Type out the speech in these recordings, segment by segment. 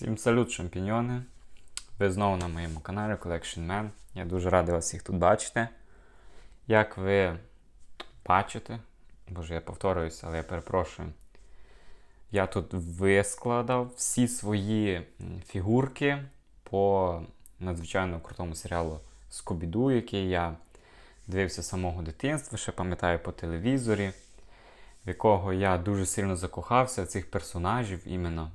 Всім салют, шампіньони. Ви знову на моєму каналі Collection Man. Я дуже радий вас всіх тут бачити. Як ви бачите, боже, я повторююсь, але я перепрошую. Я тут вискладав всі свої фігурки по надзвичайно крутому серіалу Скобіду, який я дивився з самого дитинства, ще пам'ятаю по телевізорі, в якого я дуже сильно закохався цих персонажів іменно.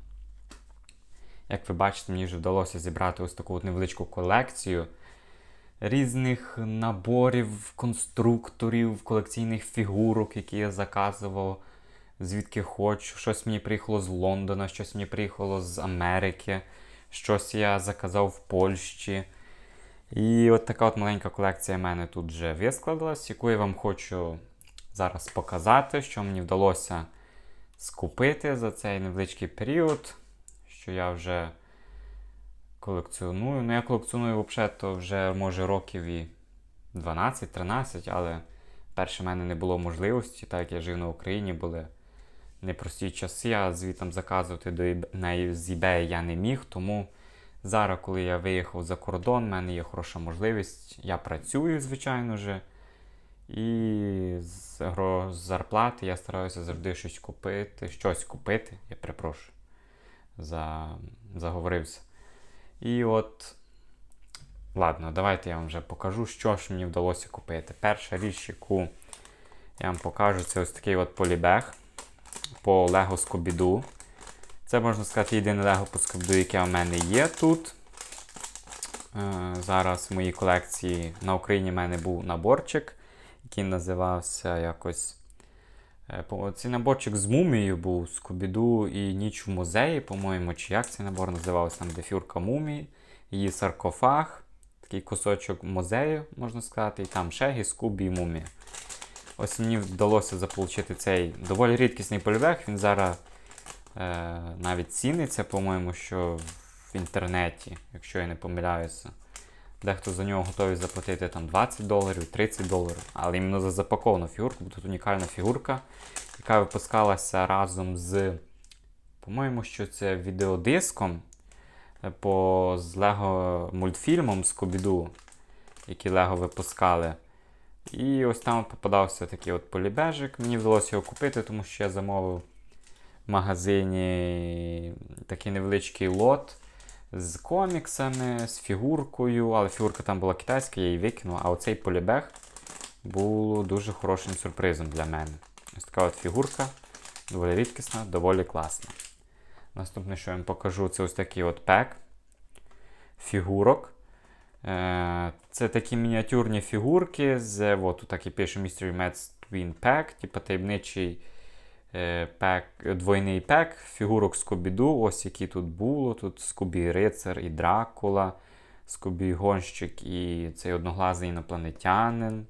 Як ви бачите, мені вже вдалося зібрати ось таку от невеличку колекцію різних наборів, конструкторів, колекційних фігурок, які я заказував, звідки хочу. Щось мені приїхало з Лондона, щось мені приїхало з Америки, щось я заказав в Польщі. І от така от маленька колекція в мене тут вже вискладалась, яку я вам хочу зараз показати, що мені вдалося скупити за цей невеличкий період що я вже колекціоную. Ну, я колекціоную взагалі то вже може років і 12-13, але перше в мене не було можливості, так як я жив на Україні, були непрості часи, а звітом заказувати до на з eBay я не міг. Тому зараз, коли я виїхав за кордон, в мене є хороша можливість. Я працюю, звичайно же. І з зарплати я стараюся завжди щось купити, щось купити, я перепрошую за... заговорився. І от, ладно, давайте я вам вже покажу, що ж мені вдалося купити. Перша річ, яку я вам покажу, це ось такий от полібег по Lego Scooby-Doo. Це можна сказати єдине Lego по Scooby-Doo, яке у мене є тут. Е, Зараз в моїй колекції на Україні в мене був наборчик, який називався якось. Е, Цей наборчик з мумією був з Кубіду і Ніч в музеї, по-моєму, чи як цей набор називався, там де фюрка мумії, її саркофаг, такий кусочок музею, можна сказати, і там Шегі, Скубі і мумія. Ось мені вдалося заполучити цей доволі рідкісний полібег. Він зараз е, навіть ціниться, по-моєму, що в інтернеті, якщо я не помиляюся. Дехто за нього готовий заплатити там 20 доларів, 30 доларів, але іменно за запаковану фігурку, бо тут унікальна фігурка, яка випускалася разом з, по-моєму, що це відеодиском е, по, з Лего мультфільмом Скобіду, який Лего випускали. І ось там попадався такий от полібежик. Мені вдалося його купити, тому що я замовив в магазині такий невеличкий лот з коміксами, з фігуркою, але фігурка там була китайська, я її викинув. А оцей полібег був дуже хорошим сюрпризом для мене. Ось така от фігурка, доволі рідкісна, доволі класна. Наступне, що я вам покажу, це ось такий от пек фігурок. Е, Це такі мініатюрні фігурки з, от так і пише Mystery Mats Twin Pack, типу таємничий пек, двойний пек фігурок Скобіду, ось які тут було. Тут Скобі Рицар і Дракула, Скобі Гонщик і цей одноглазий інопланетянин.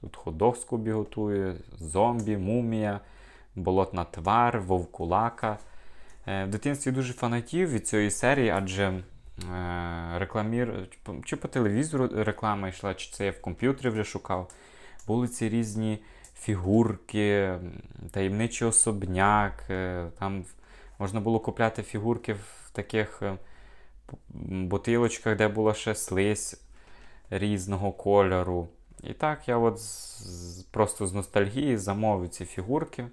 Тут ходок Скобі готує, зомбі, мумія, болотна твар, вовкулака. Е, В дитинстві дуже фанатів від цієї серії, адже е, рекламір... чи по телевізору реклама йшла, чи це я в комп'ютері вже шукав. Були ці різні фігурки, таємничий особняк. е, Там можна було купляти фігурки в таких е, бутилочках, де була ще слизь різного кольору. І так я от просто з ностальгії замовив ці фігурки.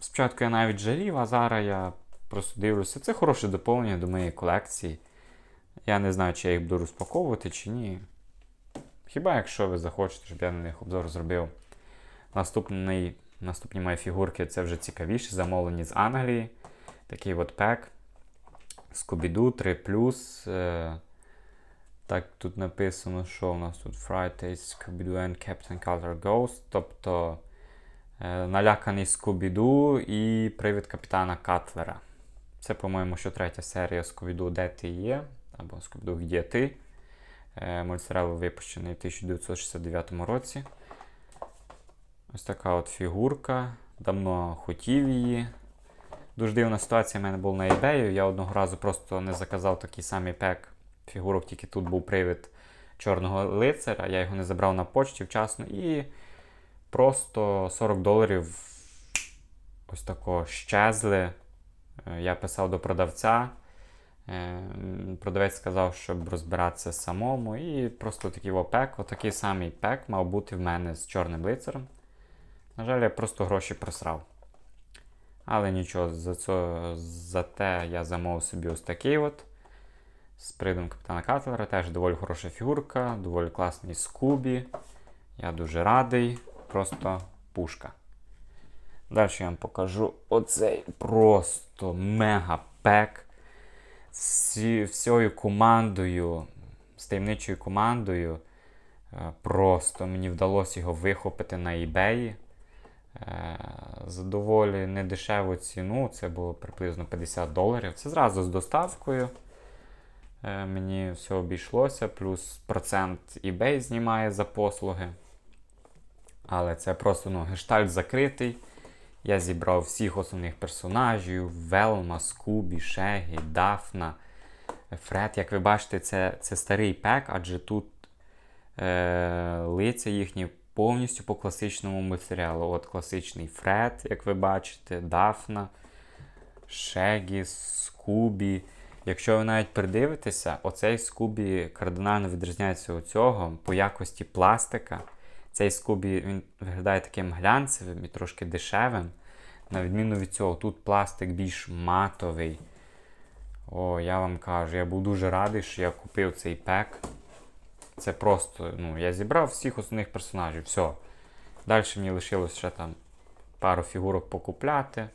Спочатку я навіть жалів, а зараз я просто дивлюся. Це хороше доповнення до моєї колекції. Я не знаю, чи я їх буду розпаковувати, чи ні. Хіба якщо ви захочете, щоб я на них обзор зробив. Наступний, наступні мої фігурки це вже цікавіші, замовлені з Англії. Такий от пек. Скобіду 3. Е, так, тут написано, що у нас тут Fridays, Scooby-Doo and Captain Carter Ghost. Тобто е, наляканий Скубіду і привід капітана Катлера. Це, по-моєму, що третя серія Скубіду Де ти є? Або Скубіду Где ти? Е, Мультсеріал випущений у 1969 році. Ось така от фігурка. Давно хотів її. Дуже дивна ситуація в мене була на eBay. Я одного разу просто не заказав такий самий пек фігурок, тільки тут був привід чорного лицаря. Я його не забрав на почті вчасно і просто 40 доларів ось тако щезли. Е, Я писав до продавця. Е, Продавець сказав, щоб розбиратися самому, і просто такий опек, отакий самий пек мав бути в мене з чорним лицарем. На жаль, я просто гроші просрав. Але нічого, за, це, за те я замовив собі ось такий от. З придом капітана Катлера. Теж доволі хороша фігурка, доволі класний скубі. Я дуже радий. Просто пушка. Далі я вам покажу оцей просто мега пек. З всією командою, з таємничою командою. Е, Просто мені вдалося його вихопити на eBay. За доволі недешеву ціну, це було приблизно 50 доларів. Це зразу з доставкою. Е, Мені все обійшлося, плюс процент eBay знімає за послуги. Але це просто ну, гештальт закритий. Я зібрав всіх основних персонажів: Велма, Скубі, Шегі, Дафна, Фред. Як ви бачите, це, це старий пек, адже тут е, лиця їхні повністю по класичному матеріалу. От класичний Фред, як ви бачите, Дафна, Шегі, Скубі. Якщо ви навіть придивитеся, оцей Скубі кардинально відрізняється від цього по якості пластика. Цей Скубі він виглядає таким глянцевим і трошки дешевим. На відміну від цього, тут пластик більш матовий. О, я вам кажу, я був дуже радий, що я купив цей пек. Це просто, ну, я зібрав всіх основних персонажів. Все. Далі мені лишилось ще там пару фігурок покупляти.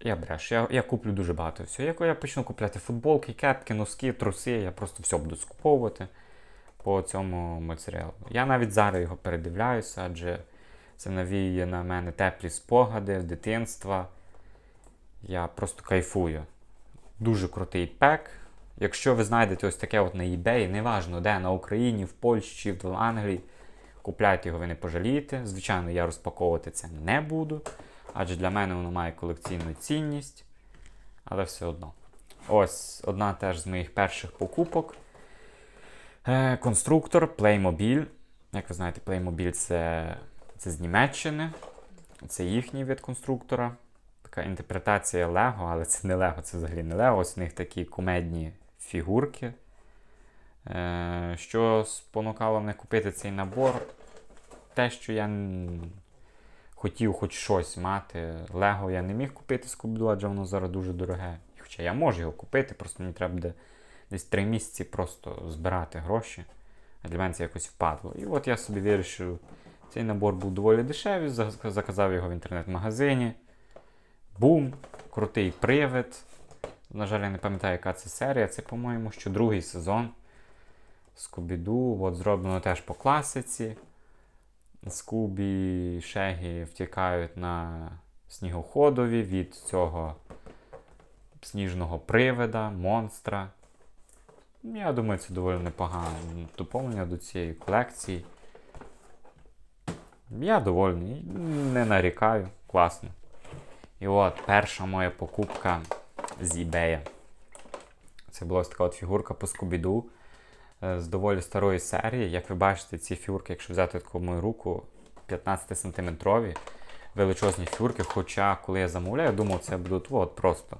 Я бреш, я, я куплю дуже багато всього. Як я почну купляти футболки, кепки, носки, труси, я просто все буду скуповувати по цьому матеріалу. Я навіть зараз його передивляюся, адже це навіює на мене теплі спогади дитинства. Я просто кайфую. Дуже крутий пек. Якщо ви знайдете ось таке от на eBay, неважно де, на Україні, в Польщі, в Англії, купляйте його, ви не пожалієте. Звичайно, я розпаковувати це не буду, адже для мене воно має колекційну цінність. Але все одно. Ось одна теж з моїх перших покупок. Е, Конструктор Playmobil. Як ви знаєте, Playmobil це, це з Німеччини. Це їхній вид конструктора. Така інтерпретація Лего, але це не Лего, це взагалі не Лего. Ось у них такі кумедні фігурки. Е, Що спонукало мене купити цей набор? Те, що я хотів хоч щось мати. Лего я не міг купити з Кубду, адже воно зараз дуже дороге. Хоча я можу його купити, просто мені треба буде десь три місяці просто збирати гроші. А для мене це якось впадло. І от я собі вирішив, цей набор був доволі дешевий, заказав його в інтернет-магазині. Бум! Крутий привид. На жаль, я не пам'ятаю, яка це серія. Це, по-моєму, що другий сезон. Скубіду. От зроблено теж по класиці. Скубі, і Шегі втікають на снігоходові від цього сніжного привида, монстра. Я думаю, це доволі непогане доповнення до цієї колекції. Я довольний, не нарікаю, класно. І от перша моя покупка з eBay. Це була ось така от фігурка по Скубіду е, з доволі старої серії. Як ви бачите, ці фігурки, якщо взяти таку мою руку, 15 сантиметрові величезні фігурки. Хоча, коли я замовляю, я думав, це будуть от просто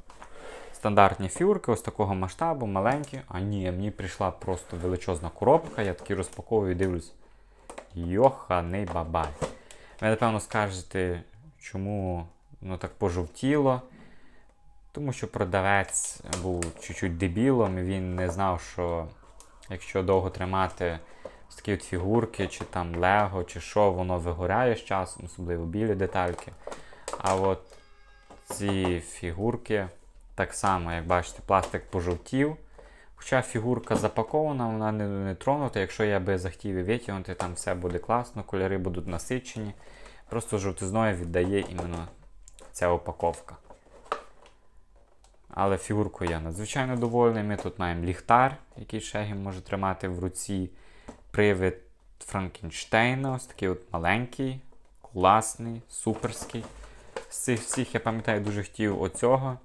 стандартні фігурки, ось такого масштабу, маленькі. А ні, мені прийшла просто величезна коробка, я таки розпаковую і дивлюсь. Йоханий бабай. Ви, напевно, скажете, чому воно так пожовтіло. Тому що продавець був чуть-чуть дебілом, і він не знав, що якщо довго тримати такі от фігурки, чи там лего, чи що, воно вигоряє з часом, особливо білі детальки. А от ці фігурки так само, як бачите, пластик пожовтів. Хоча фігурка запакована, вона не, не тронута. Якщо я би захотів її витягнути, там все буде класно, кольори будуть насичені. Просто жовтизною віддає іменно ця упаковка. Але фігурку я надзвичайно довольний. Ми тут маємо ліхтар, який Шегі може тримати в руці. Привид Франкенштейна, ось такий от маленький, класний, суперський. З цих всіх я пам'ятаю, дуже хотів оцього.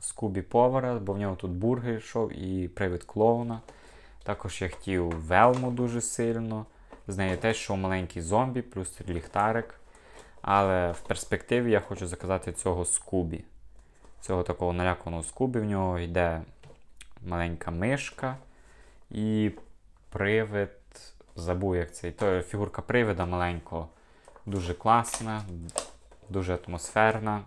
Скубі Повара, бо в нього тут бургер йшов і привид клоуна. Також я хотів Велму дуже сильно. З нею теж йшов маленький зомбі, плюс ліхтарик. Але в перспективі я хочу заказати цього Скубі. Цього такого наляканого Скубі. В нього йде маленька мишка і привид. Забув, як цей. То фігурка привида маленького. Дуже класна, дуже атмосферна.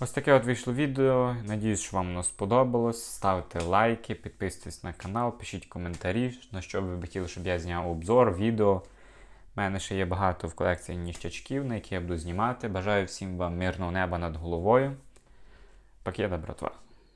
Ось таке от вийшло відео. Надіюсь, що вам воно сподобалось. Ставте лайки, підписуйтесь на канал, пишіть коментарі, на що ви хотіли, щоб я зняв обзор, відео. У мене ще є багато в колекції ніщачків, на які я буду знімати. Бажаю всім вам мирного неба над головою. Пакета, братва!